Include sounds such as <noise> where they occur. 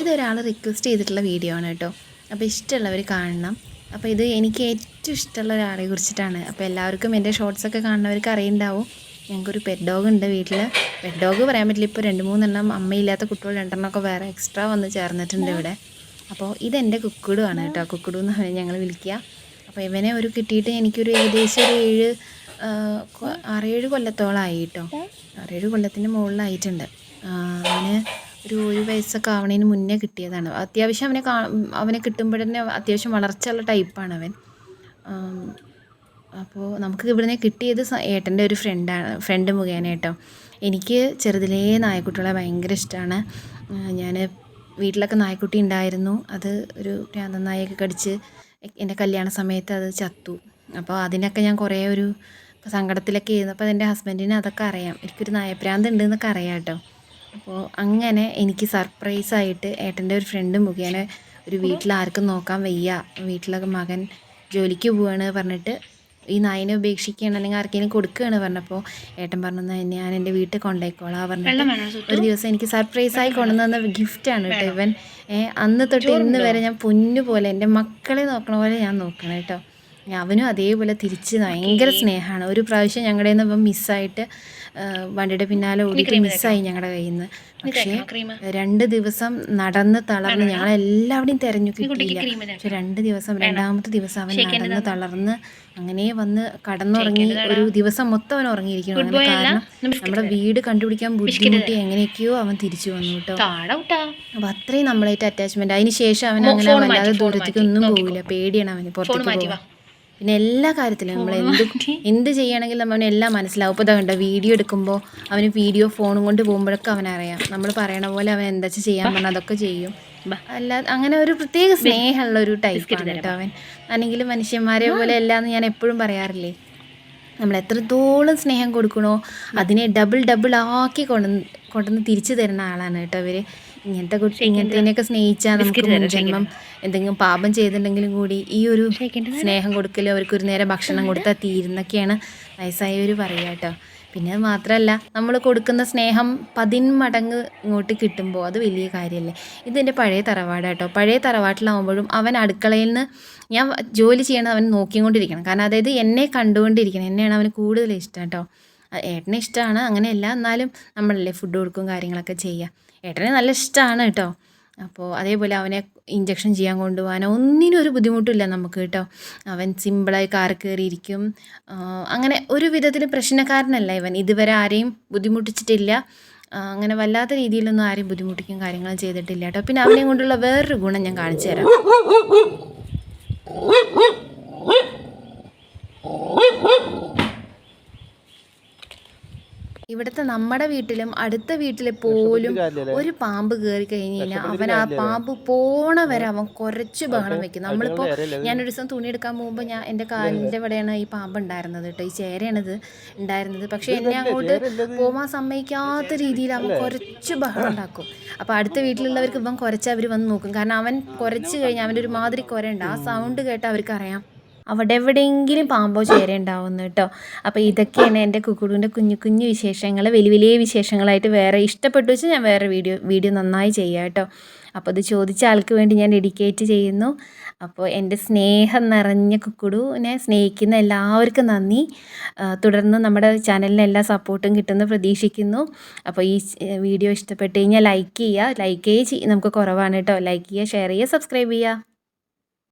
ഇതൊരാൾ request ചെയ്തിട്ടുള്ള video ആണ് കേട്ടോ. അപ്പോൾ ഇഷ്ടമുള്ളവർ കാണണം. അപ്പോൾ ഇത് എനിക്ക് ഏറ്റവും ഇഷ്ടമുള്ള ഒരാളെ കുറിച്ചിട്ടാണ്. അപ്പോൾ എല്ലാവർക്കും എന്റെ ഷോർട്സൊക്കെ കാണുന്നവർക്ക് അറിയുണ്ടാവും. ഞങ്ങൾക്കൊരു പെറ്റ് ഡോഗ് ഉണ്ട് വീട്ടിൽ പെറ്റ് ഡോഗ് പറയാൻ പറ്റില്ല. ഇപ്പോൾ രണ്ട് മൂന്നെണ്ണം അമ്മയില്ലാത്ത കുട്ടികൾ രണ്ടെണ്ണമൊക്കെ വേറെ എക്സ്ട്രാ വന്ന് ചേർന്നിട്ടുണ്ട് ഇവിടെ. അപ്പോൾ ഇതെന്റെ കുക്കുടു ആണ് കേട്ടോ. കുക്കുടു എന്ന് ഞങ്ങൾ വിളിക്കുക. അപ്പോൾ ഇവനെ ഒരു കിട്ടിയിട്ട് എനിക്കൊരു ഏകദേശം ഒരു ഏഴ് ആറേഴ് കൊല്ലത്തോളമായി കേട്ടോ. ആറേഴ് കൊല്ലത്തിന് മുകളിലായിട്ടുണ്ട്. അവന് ഒരു ഏഴ് വയസ്സൊക്കെ ആവണതിന് മുന്നേ കിട്ടിയതാണ്. അത്യാവശ്യം അവനെ കാ അവനെ കിട്ടുമ്പോഴന്നെ അത്യാവശ്യം വളർച്ചയുള്ള ടൈപ്പാണ് അവൻ. അപ്പോൾ നമുക്ക് ഇവിടുന്ന് കിട്ടിയത് ഏട്ടന്റെ ഒരു ഫ്രണ്ടാണ് ഫ്രണ്ട് മുഖേന കേട്ടോ. എനിക്ക് ചെറുതിലേ നായക്കുട്ടികളെ ഭയങ്കര ഇഷ്ടമാണ് ഞാൻ വീട്ടിലൊക്കെ നായക്കുട്ടി ഉണ്ടായിരുന്നു. അത് ഒരു ഭ്രാന്തൻ നായൊക്കെ കടിച്ച് എന്റെ കല്യാണ സമയത്ത് അത് ചത്തു. അപ്പോൾ അതിനൊക്കെ ഞാൻ കുറേ ഒരു സങ്കടത്തിലൊക്കെ ഇരുന്നപ്പോൾ എന്റെ ഹസ്ബൻഡിന് അതൊക്കെ അറിയാം. എനിക്കൊരു നായപ്രാന്ത് ഉണ്ടെന്നൊക്കെ അറിയാം കേട്ടോ. അപ്പോൾ അങ്ങനെ എനിക്ക് സർപ്രൈസായിട്ട് ഏട്ടന്റെ ഒരു ഫ്രണ്ട് മുഖേന ഒരു വീട്ടിൽ ആർക്കും നോക്കാൻ വയ്യ. വീട്ടിലൊക്കെ മകൻ ജോലിക്ക് പോവാണ് പറഞ്ഞിട്ട് ഈ നായിനെ ഉപേക്ഷിക്കുകയാണ് അല്ലെങ്കിൽ ആർക്കെങ്കിലും കൊടുക്കുകയാണ് പറഞ്ഞപ്പോൾ ഏട്ടൻ പറഞ്ഞു "എന്നാ ഞാൻ എന്റെ വീട്ടിൽ കൊണ്ടുപോയിക്കോളാം പറഞ്ഞിട്ട് ഒരു ദിവസം എനിക്ക് സർപ്രൈസായി കൊണ്ടുവന്ന ഗിഫ്റ്റാണ് കേട്ടോ ഇവൻ. അന്ന് തൊട്ട് ഇന്ന് വരെ ഞാൻ പൊന്നു പോലെ എന്റെ മക്കളെ നോക്കണ പോലെ ഞാൻ നോക്കണം കേട്ടോ. അവനും അതേപോലെ തിരിച്ച് ഭയങ്കര സ്നേഹമാണ്. ഒരു പ്രാവശ്യം ഞങ്ങളുടെ നിന്ന് ഇപ്പം മിസ്സായിട്ട് വണ്ടിയുടെ പിന്നാലെ ഓടിയിട്ട് മിസ്സായി ഞങ്ങളുടെ കയ്യിൽ നിന്ന് പക്ഷേ രണ്ട് ദിവസം നടന്ന് തളർന്ന് ഞങ്ങളെല്ലാവരുടെയും തിരഞ്ഞു കിട്ടിയില്ല. പക്ഷെ രണ്ട് ദിവസം രണ്ടാമത്തെ ദിവസം അവൻ നടന്ന് തളർന്ന് അങ്ങനെ വന്ന് കടന്നുറങ്ങി ഒരു ദിവസം മൊത്തം അവൻ ഉറങ്ങിയിരിക്കുന്നു കാരണം നമ്മുടെ വീട് കണ്ടുപിടിക്കാൻ ബുദ്ധിമുട്ടി എങ്ങനെയൊക്കെയോ അവൻ തിരിച്ചു വന്നു കേട്ടോ. അപ്പൊ അത്രയും നമ്മളായിട്ട് അറ്റാച്ച്മെന്റ് അതിന് ശേഷം അവൻ അങ്ങനെ വല്ലാതെ ദൂരത്തേക്ക് ഒന്നും പോകില്ല പേടിയാണ് അവന് പുറത്തേക്ക് പോകാൻ പിന്നെ എല്ലാ കാര്യത്തിലും നമ്മൾ എന്ത് എന്ത് ചെയ്യണമെങ്കിലും അവന് എല്ലാം മനസ്സിലാവും. ഇപ്പോൾ കണ്ടോ വീഡിയോ എടുക്കുമ്പോൾ അവന് വീഡിയോ ഫോണും കൊണ്ട് പോകുമ്പോഴൊക്കെ അവനറിയാം. നമ്മൾ പറയണ പോലെ അവൻ എന്താ ചെയ്യാൻ പറഞ്ഞാൽ അതൊക്കെ ചെയ്യും. അല്ലാതെ അങ്ങനെ ഒരു പ്രത്യേക സ്നേഹമുള്ള ഒരു ടൈപ്പ് കേട്ടോ അവൻ. അല്ലെങ്കിൽ മനുഷ്യന്മാരെ പോലെ അല്ല എന്ന് ഞാൻ എപ്പോഴും പറയാറില്ലേ? നമ്മൾ എത്രത്തോളം സ്നേഹം കൊടുക്കണോ അതിനെ ഡബിൾ ഡബിൾ ആക്കി കൊണ്ടുവന്ന് കൊണ്ടുവന്ന് തിരിച്ചു തരുന്ന ആളാണ് കേട്ടോ അവർ ഇങ്ങനത്തെ കുട്ടി ഇങ്ങനത്തേനൊക്കെ സ്നേഹിച്ചാൽ നമുക്ക് ജന്മം എന്തെങ്കിലും പാപം ചെയ്തിട്ടുണ്ടെങ്കിലും കൂടി ഈ ഒരു സ്നേഹം കൊടുക്കലും അവർക്ക് ഒരു നേരം ഭക്ഷണം കൊടുത്താൽ തീരുന്നൊക്കെയാണ് വയസ്സായവർ പറയുക കേട്ടോ. പിന്നെ മാത്രമല്ല നമ്മൾ കൊടുക്കുന്ന സ്നേഹം പതിന്മടങ്ങ് ഇങ്ങോട്ട് കിട്ടുമ്പോൾ അത് വലിയ കാര്യമല്ലേ ഇതെന്റെ പഴയ തറവാട് കേട്ടോ. പഴയ തറവാട്ടിലാവുമ്പോഴും അവൻ അടുക്കളയിൽ നിന്ന് ഞാൻ ജോലി ചെയ്യണത് അവൻ നോക്കിക്കൊണ്ടിരിക്കണം. കാരണം അതായത് എന്നെ കണ്ടുകൊണ്ടിരിക്കണം. എന്നെയാണ് അവന് കൂടുതൽ ഇഷ്ടം കേട്ടോ. ഏട്ടനെ ഇഷ്ടമാണ് അങ്ങനെയല്ല. എന്നാലും നമ്മളല്ലേ ഫുഡ് കൊടുക്കും കാര്യങ്ങളൊക്കെ ചെയ്യുക ഏട്ടനെ നല്ല ഇഷ്ടമാണ് കേട്ടോ. അപ്പോൾ അതേപോലെ അവനെ ഇഞ്ചക്ഷൻ ചെയ്യാൻ കൊണ്ടുപോകാനോ ഒന്നിനും ഒരു ബുദ്ധിമുട്ടില്ല നമുക്ക് കേട്ടോ. അവൻ സിമ്പിളായി കാർ കയറിയിരിക്കും. അങ്ങനെ ഒരു വിധത്തിൽ പ്രശ്നക്കാരനല്ല ഇവൻ. ഇതുവരെ ആരെയും ബുദ്ധിമുട്ടിച്ചിട്ടില്ല. അങ്ങനെ വല്ലാത്ത രീതിയിലൊന്നും ആരെയും ബുദ്ധിമുട്ടിക്കും കാര്യങ്ങളും ചെയ്തിട്ടില്ല കേട്ടോ. പിന്നെ അവനെയും കൊണ്ടുള്ള വേറൊരു ഗുണം ഞാൻ കാണിച്ചു തരാം. <laughs> ഇവിടുത്തെ നമ്മുടെ വീട്ടിലും അടുത്ത വീട്ടിൽ പോലും ഒരു പാമ്പ് കയറി കഴിഞ്ഞ് കഴിഞ്ഞാൽ അവൻ ആ പാമ്പ് പോണ വരെ അവൻ കുറച്ച് ബഹളം വെക്കും. നമ്മളിപ്പോൾ ഞാനൊരു ദിവസം തുണി എടുക്കാൻ പോകുമ്പോൾ ഞാൻ എന്റെ കാലിന്റെ ഇവിടെയാണ് ഈ പാമ്പ് ഉണ്ടായിരുന്നത് കേട്ടോ ഈ ചേരയാണിത് ഉണ്ടായിരുന്നത്. പക്ഷെ എന്നെ അങ്ങോട്ട് പോകാൻ സമ്മതിക്കാത്ത രീതിയിൽ അവൻ കുറച്ച് ബഹളം ഉണ്ടാക്കും. അപ്പോൾ അടുത്ത വീട്ടിലുള്ളവർക്ക് ഇവൻ കുറച്ച് അവർ വന്ന് നോക്കും. കാരണം അവൻ കുറച്ച് കഴിഞ്ഞാൽ അവന്റെ ഒരു മാതിരി കുരയുണ്ട് ആ സൗണ്ട് കേട്ടാൽ അവർക്കറിയാം അവിടെ എവിടെയെങ്കിലും പാമ്പോ ചേര ഉണ്ടാവുന്നു കേട്ടോ അപ്പോൾ ഇതൊക്കെയാണ് എന്റെ കുക്കുടുവിന്റെ കുഞ്ഞു കുഞ്ഞു വിശേഷങ്ങൾ. വലിയ വലിയ വിശേഷങ്ങളായിട്ട് വേറെ ഇഷ്ടപ്പെട്ടു വെച്ചാൽ ഞാൻ വേറെ വീഡിയോ വീഡിയോ നന്നായി ചെയ്യാം കേട്ടോ അപ്പോൾ ഇത് ചോദിച്ച ആൾക്ക് വേണ്ടി ഞാൻ ഡെഡിക്കേറ്റ് ചെയ്യുന്നു. അപ്പോൾ എന്റെ സ്നേഹം നിറഞ്ഞ കുക്കുടുവിനെ സ്നേഹിക്കുന്ന എല്ലാവർക്കും നന്ദി. തുടർന്ന് നമ്മുടെ ചാനലിന് എല്ലാ സപ്പോർട്ടും കിട്ടുമെന്ന് പ്രതീക്ഷിക്കുന്നു. അപ്പോൾ ഈ വീഡിയോ ഇഷ്ടപ്പെട്ട് കഴിഞ്ഞാൽ ലൈക്ക് ചെയ്യുക ലൈക്ക് നമുക്ക് കുറവാണ് കേട്ടോ ലൈക്ക് ചെയ്യുക ഷെയർ ചെയ്യുക സബ്സ്ക്രൈബ് ചെയ്യുക.